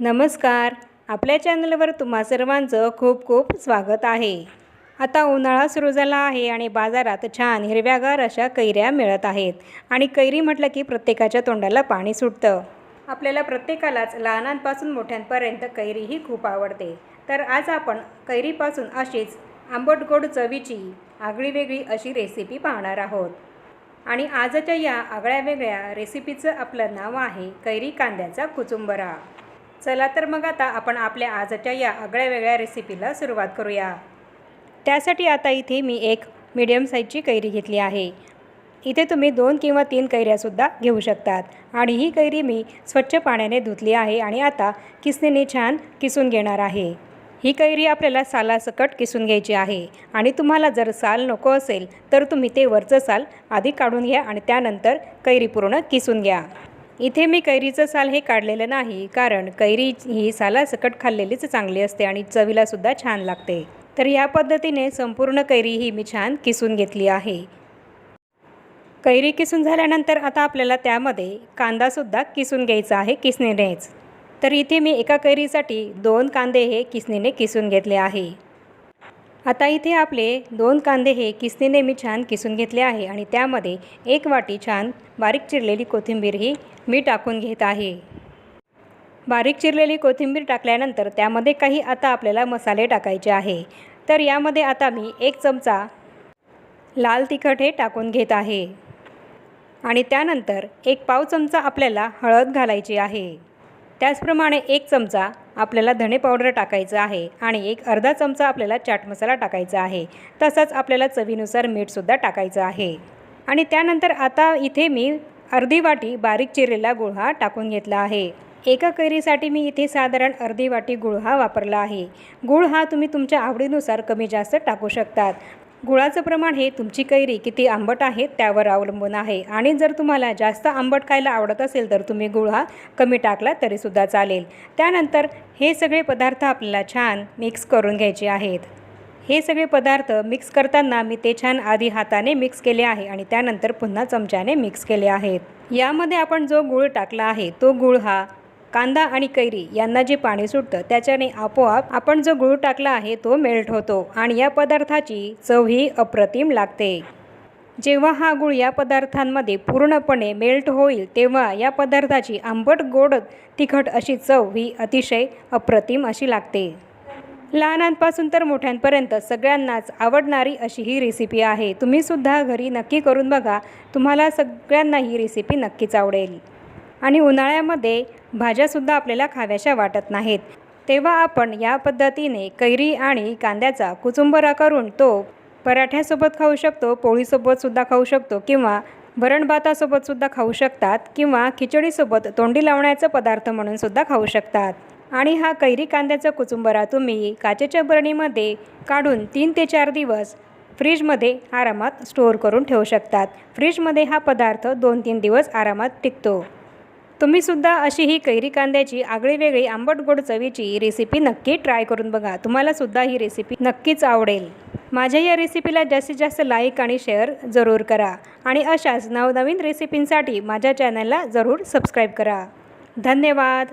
नमस्कार. आपल्या चॅनलवर तुम्हा सर्वांचं खूप खूप स्वागत आहे. आता उन्हाळा सुरू झाला आहे आणि बाजारात छान हिरव्यागार अशा कैऱ्या मिळत आहेत. आणि कैरी म्हटलं की प्रत्येकाच्या तोंडाला पाणी सुटतं. आपल्याला प्रत्येकालाच लहानांपासून मोठ्यांपर्यंत कैरी ही खूप आवडते. तर आज आपण कैरीपासून अशीच आंबट गोड चवीची आगळी वेगळी अशी रेसिपी पाहणार आहोत. आणि आजच्या या आगळ्या वेगळ्या रेसिपीचं आपलं नाव आहे कैरी कांद्याचा कुचुंबरा. चला तर मग आता आपण आपल्या आजच्या या आगळ्या वेगळ्या रेसिपीला सुरुवात करूया. त्यासाठी आता इथे मी एक मीडियम साईजची कैरी घेतली आहे. इथे तुम्ही दोन किंवा तीन कैऱ्यासुद्धा घेऊ शकतात. आणि ही कैरी मी स्वच्छ पाण्याने धुतली आहे आणि आता किसणीने छान किसून घेणार आहे. ही कैरी आपल्याला सालासकट किसून घ्यायची आहे. आणि तुम्हाला जर साल नको असेल तर तुम्ही ते वरचं साल आधी काढून घ्या आणि त्यानंतर कैरी पूर्ण किसून घ्या. इथे मी कैरीचं साल हे काढलेलं नाही कारण कैरी ही सालासकट खाल्लेलीच चांगली असते आणि चवीलासुद्धा छान लागते. तर या पद्धतीने संपूर्ण कैरी ही मी छान किसून घेतली आहे. कैरी किसून झाल्यानंतर आता आपल्याला त्यामध्ये कांदासुद्धा किसून घ्यायचा आहे किसणीनेच. तर इथे मी एका कैरीसाठी दोन कांदे हे किसणीने किसून घेतले आहे. आता इथे आपले दोन कांदे हे किसणीने मी छान किसून घेतले आहे आणि त्यामध्ये एक वाटी छान बारीक चिरलेली कोथिंबीर ही मी टाकून घेत आहे. बारीक चिरलेली कोथिंबीर टाकल्यानंतर त्यामध्ये काही आता आपल्याला मसाले टाकायचे आहे. तर यामध्ये आता मी एक चमचा लाल तिखट हे टाकून घेत आहे. आणि त्यानंतर एक पाव चमचा आपल्याला हळद घालायची आहे. त्याचप्रमाणे एक चमचा आपल्याला धणे पावडर टाकायचं आहे आणि एक अर्धा चमचा आपल्याला चाट मसाला टाकायचा आहे. तसंच आपल्याला चवीनुसार मीठसुद्धा टाकायचं आहे. आणि त्यानंतर आता इथे मी अर्धी वाटी बारीक चिरलेला गुळ हा टाकून घेतला आहे. एका कैरीसाठी मी इथे साधारण अर्धी वाटी गुळ हा वापरला आहे. गुळ हा तुम्ही तुमच्या आवडीनुसार कमी जास्त टाकू शकतात. गुळाचं प्रमाण हे तुमची कैरी किती आंबट आहे त्यावर अवलंबून आहे. आणि जर तुम्हाला जास्त आंबट खायला आवडत असेल तर तुम्ही गुळ हा कमी टाकला तरीसुद्धा चालेल. त्यानंतर हे सगळे पदार्थ आपल्याला छान मिक्स करून घ्यायचे आहेत. हे सगळे पदार्थ मिक्स करताना मी ते छान आधी हाताने मिक्स केले आहे आणि त्यानंतर पुन्हा चमच्याने मिक्स केले आहेत. यामध्ये आपण जो गूळ टाकला आहे तो गूळ हा कांदा आणि कैरी यांना जे पाणी सुटतं त्याच्याने आपोआप आपण जो गूळ टाकला आहे तो मेल्ट होतो आणि या पदार्थाची चव ही अप्रतिम लागते. जेव्हा हा गूळ या पदार्थांमध्ये पूर्णपणे मेल्ट होईल तेव्हा या पदार्थाची आंबट गोड तिखट अशी चव ही अतिशय अप्रतिम अशी लागते. लहानांपासून तर मोठ्यांपर्यंत सगळ्यांनाच आवडणारी अशी ही रेसिपी आहे. तुम्हीसुद्धा घरी नक्की करून बघा. तुम्हाला सगळ्यांना ही रेसिपी नक्कीच आवडेल. आणि उन्हाळ्यामध्ये भाज्यासुद्धा आपल्याला खाव्याशा वाटत नाहीत. तेव्हा आपण या पद्धतीने कैरी आणि कांद्याचा कुचुंबरा करून तो पराठ्यासोबत खाऊ शकतो पोळीसोबतसुद्धा खाऊ शकतो किंवा वरण भातासोबतसुद्धा खाऊ शकतात किंवा खिचडीसोबत तोंडी लावण्याचा पदार्थ म्हणूनसुद्धा खाऊ शकतात. आणि हा कैरी कांद्याचा कुचुंबरा तुम्ही काचेच्या बरणीमध्ये काढून तीन ते चार दिवस फ्रीजमध्ये आरामात स्टोअर करून ठेवू शकतात. फ्रीजमध्ये हा पदार्थ दोन तीन दिवस आरामात टिकतो. तुम्हीसुद्धा अशी ही कैरी कांद्याची आगळीवेगळी आंबट गोड चवीची रेसिपी नक्की ट्राय करून बघा. तुम्हालासुद्धा ही रेसिपी नक्कीच आवडेल. माझ्या या रेसिपीला जास्तीत जास्त लाईक आणि शेअर जरूर करा. आणि अशाच नवनवीन रेसिपींसाठी माझ्या चॅनलला जरूर सबस्क्राईब करा. धन्यवाद.